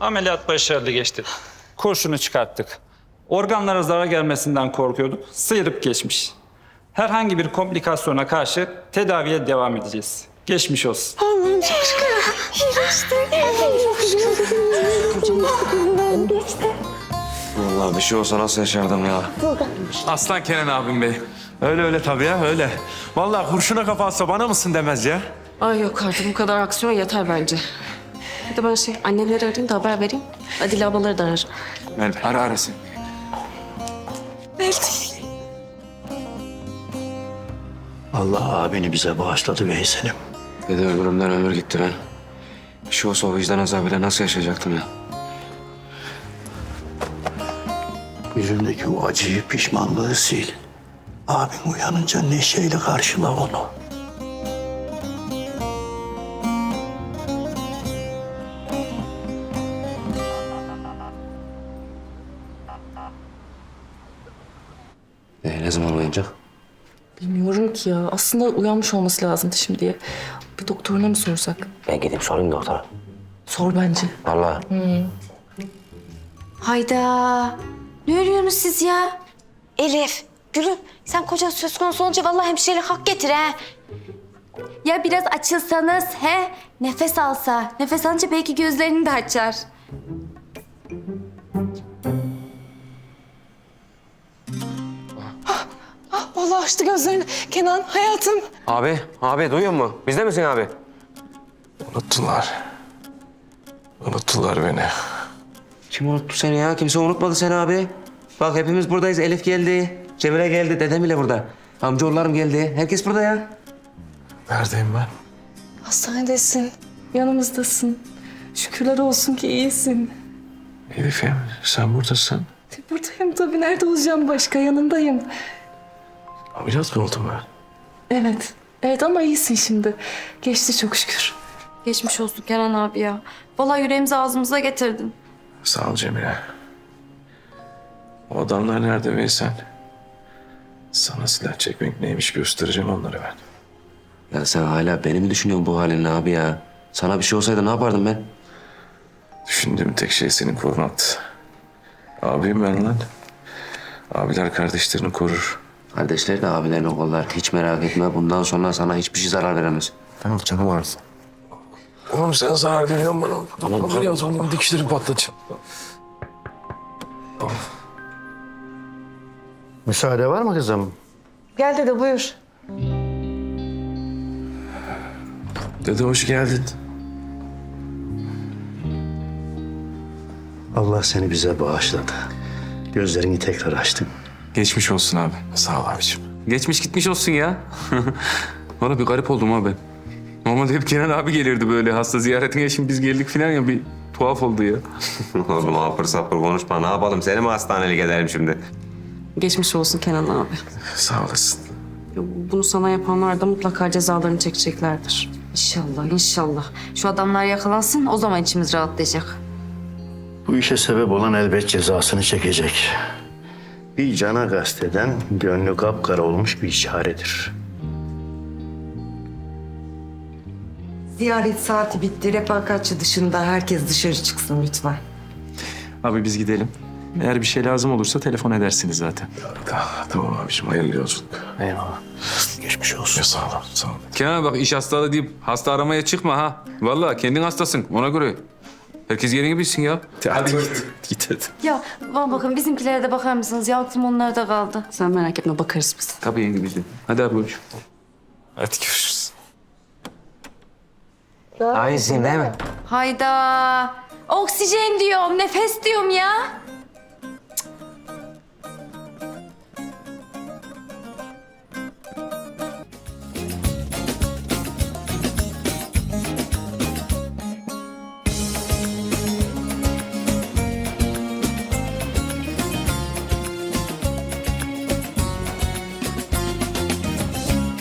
Ameliyat başarılı geçti. Kurşunu çıkarttık. Organlara zarar gelmesinden korkuyorduk. Sıyırıp geçmiş. Herhangi bir komplikasyona karşı tedaviye devam edeceğiz. Geçmiş olsun. Vallahi bir şey olsa nasıl yaşardım ya? Aslan Kenan abim bey. Öyle öyle tabii ya öyle. Vallahi kurşuna kafa atsa bana mısın demez ya. Ay yok artık bu kadar aksiyon yeter bence. Bir de ben şey annemleri arayayım da haber vereyim. Adile ablaları da ararım. Ver, ara arasın. Allah abini bize bağışladı Veysel'im. Dede ömrümden ömür gitti ben. Bir şey olsa o vicdan azabıyla nasıl yaşayacaktım ya? Yüzündeki o acıyı, pişmanlığı sil. Abin uyanınca neşeyle karşıla onu. Zaman uyanacak? Bilmiyorum ki ya. Aslında uyanmış olması lazımdı şimdiye. Bir doktoruna mı sorsak? Ben gidip sorayım doktora. Sor bence. Vallahi. Hayda. Ne örüyorsunuz siz ya? Elif, gülüm sen kocan söz konusu olunca vallahi hemşirelik hak getir ha. Ya biraz açılsanız he? Nefes alsa. Nefes alınca belki gözlerini de açar. Vallahi açtı gözlerini. Kenan hayatım. Abi, abi duyuyor musun? Bizde misin abi? Unuttular. Unuttular beni. Kim unuttu seni ya? Kimse unutmadı seni abi. Bak hepimiz buradayız. Elif geldi. Cemile geldi. Dedem bile burada. Amcaoğullarım geldi. Herkes burada ya. Neredeyim ben? Hastanedesin. Yanımızdasın. Şükürler olsun ki iyisin. Elif'im sen buradasın. Buradayım tabii. Nerede olacağım başka? Yanındayım. Ameliyat mı oldum ben? Evet. Evet ama iyisin şimdi. Geçti çok şükür. Geçmiş olsun Kenan abi ya. Vallahi yüreğimizi ağzımıza getirdin. Sağ ol Cemile. O adamlar nerede Veysel? Sana silah çekmek neymiş göstereceğim onlara ben. Ya sen hala beni mi düşünüyorsun bu halinle abi ya? Sana bir şey olsaydı ne yapardım ben? Düşündüğüm tek şey senin korumaktı. Abiyim ben lan. Abiler kardeşlerini korur. Kardeşler de abilerini kollar. Hiç merak etme. Bundan sonra sana hiçbir şey zarar veremez. Ben canım ağrısı. Oğlum sen zarar veriyorsun bana. Tamam. Ameliyat oldum dikişlerim patlatacağım. Müsaade var mı kızım? Gel dede buyur. Dede hoş geldin. Allah seni bize bağışladı. Gözlerini tekrar açtın. Geçmiş olsun abi. Sağ ol abiciğim. Geçmiş gitmiş olsun ya. Valla bir garip oldum abi. Normalde hep Kenan abi gelirdi böyle hasta ziyaretine. Şimdi biz geldik falan ya bir tuhaf oldu ya. Oğlum apır sapır konuşma. Ne yapalım? Seni mi hastanelik edelim şimdi? Geçmiş olsun Kenan abi. Sağ olasın. Bunu sana yapanlar da mutlaka cezalarını çekeceklerdir. İnşallah, inşallah. Şu adamlar yakalansın o zaman içimiz rahatlayacak. Bu işe sebep olan elbet cezasını çekecek. Bir cana kasteden gönlü kapkara olmuş bir işaretir. Ziyaret saati bitti. Refakatçi dışında herkes dışarı çıksın lütfen. Abi biz gidelim. Eğer bir şey lazım olursa telefon edersiniz zaten. Tamam, tamam abiciğim. Hayırlı yolculuk. Eyvallah. Geçmiş olsun. Ya, sağ ol. Sağ ol. Kenan bak iş hastalığı deyip hasta aramaya çıkma ha. Vallahi kendin hastasın ona göre. Herkes yerini bilsin ya. Hadi git. Git hadi. Ya bana bakın bizimkilere de bakar mısınız? Ya aklım onlarda kaldı. Sen merak etme bakarız biz. Tabii yenge bizim. Hadi abi buyur. Hadi görüşürüz. Aynısın değil mi? Hayda. Oksijen diyorum, nefes diyorum ya.